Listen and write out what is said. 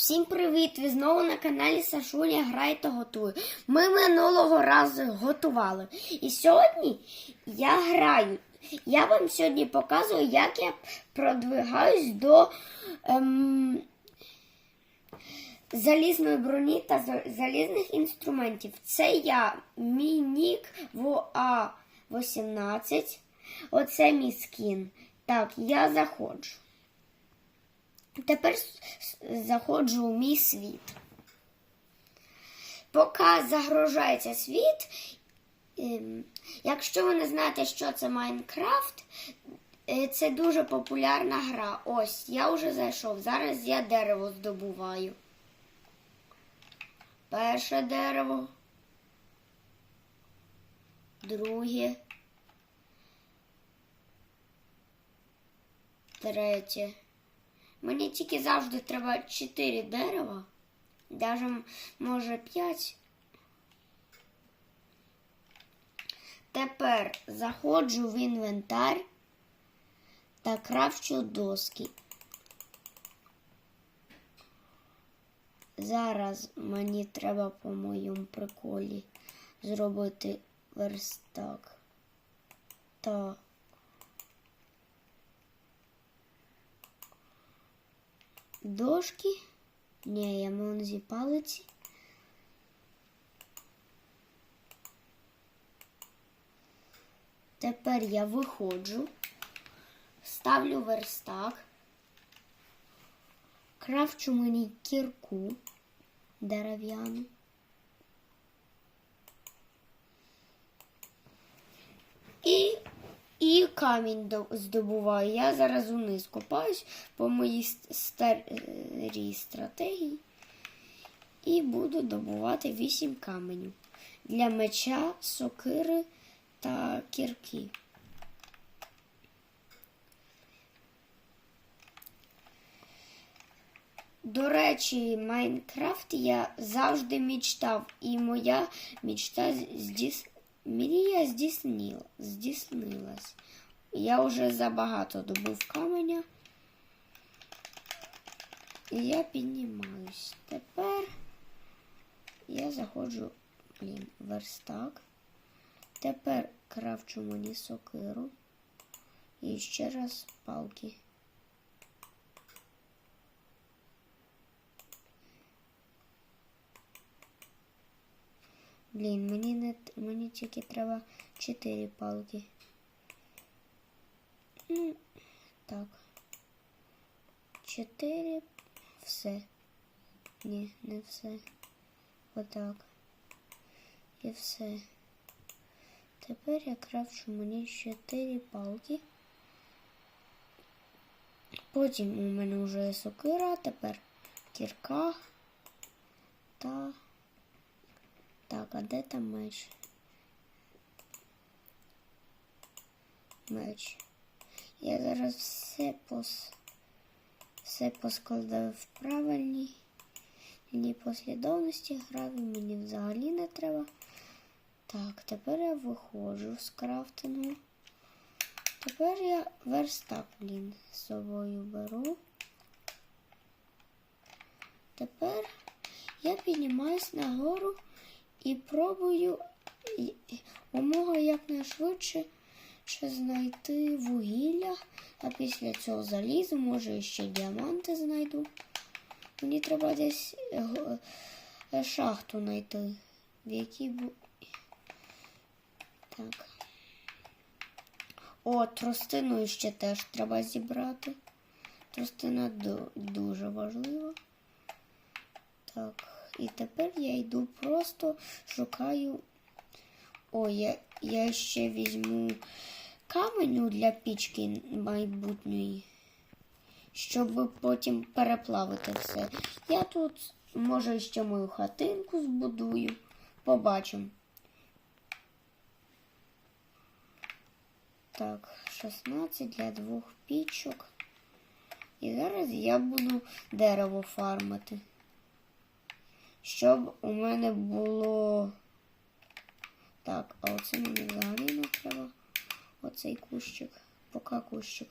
Всім привіт! Ви знову на каналі Сашуня Грає та готує. Ми минулого разу готували. І сьогодні я граю. Я вам сьогодні показую, як я продвигаюсь до ем, залізної броні та залізних інструментів. Це я, мій нік ВОА 18. Оце мій скін. Так, я заходжу. Тепер заходжу у мій світ. Поки загружається світ, ем, якщо ви не знаєте, що це Майнкрафт, е, це дуже популярна гра. Ось, я вже зайшов. Зараз я дерево здобуваю. Перше дерево. Друге. Третє. Мені тільки завжди треба 4 дерева, навіть може 5. Тепер заходжу в інвентар та крафчу доски. Зараз мені треба по моєму приколі зробити верстак. Так. Дошки. Ні, я монзі палиці. Тепер я виходжу, ставлю верстак, кравчу мені кірку дерев'яну. І і камінь здобуваю. Я зараз униз копаюсь по моїй старій стратегії. І буду добувати 8 каменів для меча, сокири та кірки. До речі, Майнкрафт я завжди мечтав, і моя мечта здійс... мрія здійснила... здійснилась. Я вже забагато добув каменя. І я піднімаюсь. Тепер я заходжу, блін, верстак. Тепер крафчу мені сокиру. І ще раз палки. Блін, мені не мені тільки треба 4 палки. Ну, так. 4. Все. Ні, не все. Отак. І все. Тепер я крафчу мені 4 палки. Потім у мене вже сокира, тепер кірка та. Так, а де там меч? Меч. Я зараз все пос... все поскладаю в правильній лінії послідовності граю, мені взагалі не треба. Так, тепер я виходжу з крафтингу. Тепер я верстак, блін, з собою беру. Тепер я піднімаюсь нагору і пробую умога якнайшвидше знайти вугілля, а після цього залізу, може ще діаманти знайду. Мені треба десь е, е, шахту знайти, в якій бу... Так. О, тростину ще теж треба зібрати. Тростина дуже важлива. Так, і тепер я йду просто шукаю. О, я, я ще візьму каменю для пічки майбутньої, щоб потім переплавити все. Я тут, може, ще мою хатинку збудую. Побачимо. Так, 16 для двох пічок. І зараз я буду дерево фармити. Щоб у мене було. Так, а оце мені взагалі не треба. Оцей кущик. Поки кущик.